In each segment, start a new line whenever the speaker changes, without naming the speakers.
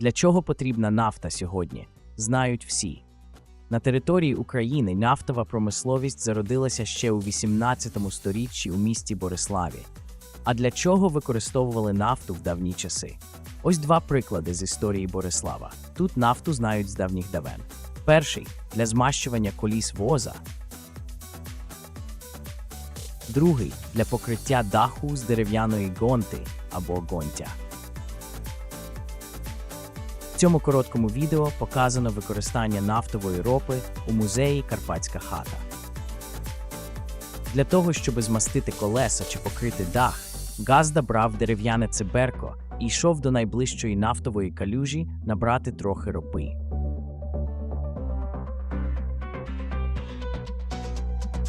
Для чого потрібна нафта сьогодні? Знають всі. На території України нафтова промисловість зародилася ще у 18 сторіччі у місті Бориславі. А для чого використовували нафту в давні часи? Ось два приклади з історії Борислава. Тут нафту знають з давніх давен. Перший для змащування коліс воза. Другий для покриття даху з дерев'яної гонти або гонтя. Цьому короткому відео показано використання нафтової ропи у музеї Карпатська хата. Для того, щоб змастити колеса чи покрити дах, Газда брав дерев'яне циберко і йшов до найближчої нафтової калюжі набрати трохи ропи.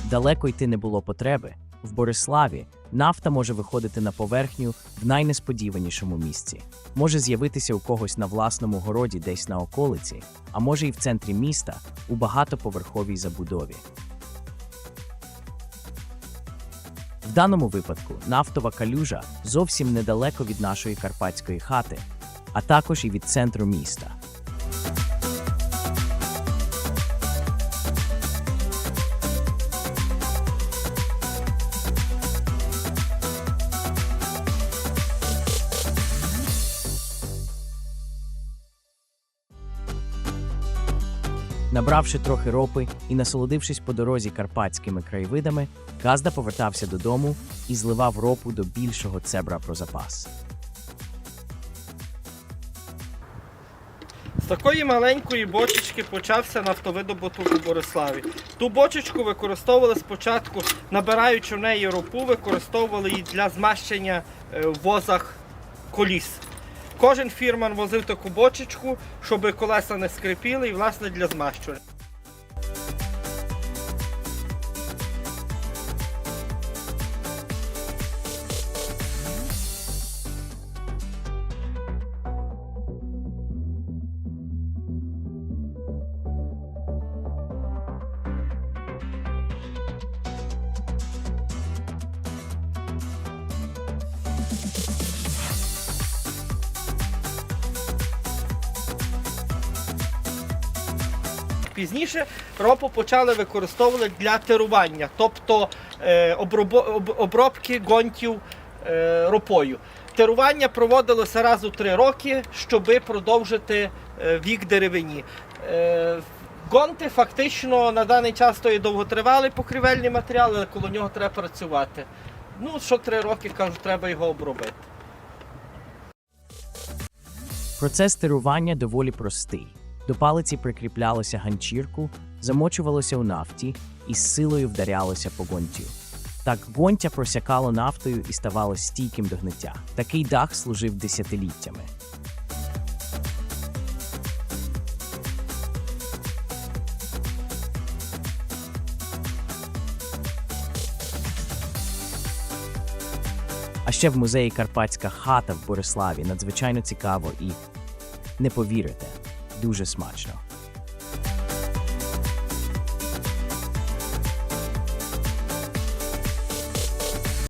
Далеко йти не було потреби. В Бориславі нафта може виходити на поверхню в найнесподіванішому місці. Може з'явитися у когось на власному городі десь на околиці, а може і в центрі міста у багатоповерховій забудові. В даному випадку нафтова калюжа зовсім недалеко від нашої карпатської хати, а також і від центру міста. Набравши трохи ропи і насолодившись по дорозі карпатськими краєвидами, Газда повертався додому і зливав ропу до більшого цебра про запас.
З такої маленької бочечки почався нафтовидобуток у Бориславі. Ту бочечку використовували спочатку, набираючи в неї ропу, використовували її для змащення е, в возах коліс. Кожен фірман возив таку бочечку, щоб колеса не скрипіли і власне для змащування. Пізніше ропу почали використовувати для тирування, тобто е, обробки ґонтів е, ропою. Тирування проводилося раз у три роки, щоб продовжити е, вік деревині. Гонти фактично на даний час то є довготривалий покрівельний матеріал, але коло нього треба працювати. Ну, що три роки, кажу, треба його обробити.
Процес тирування доволі простий. До палиці прикріплялося ганчірку, замочувалося у нафті і з силою вдарялося по гонтю. Так гонтя просякало нафтою і ставало стійким до гниття. Такий дах служив десятиліттями. А ще в музеї Карпатська хата в Бориславі надзвичайно цікаво і не повірите, дуже смачно.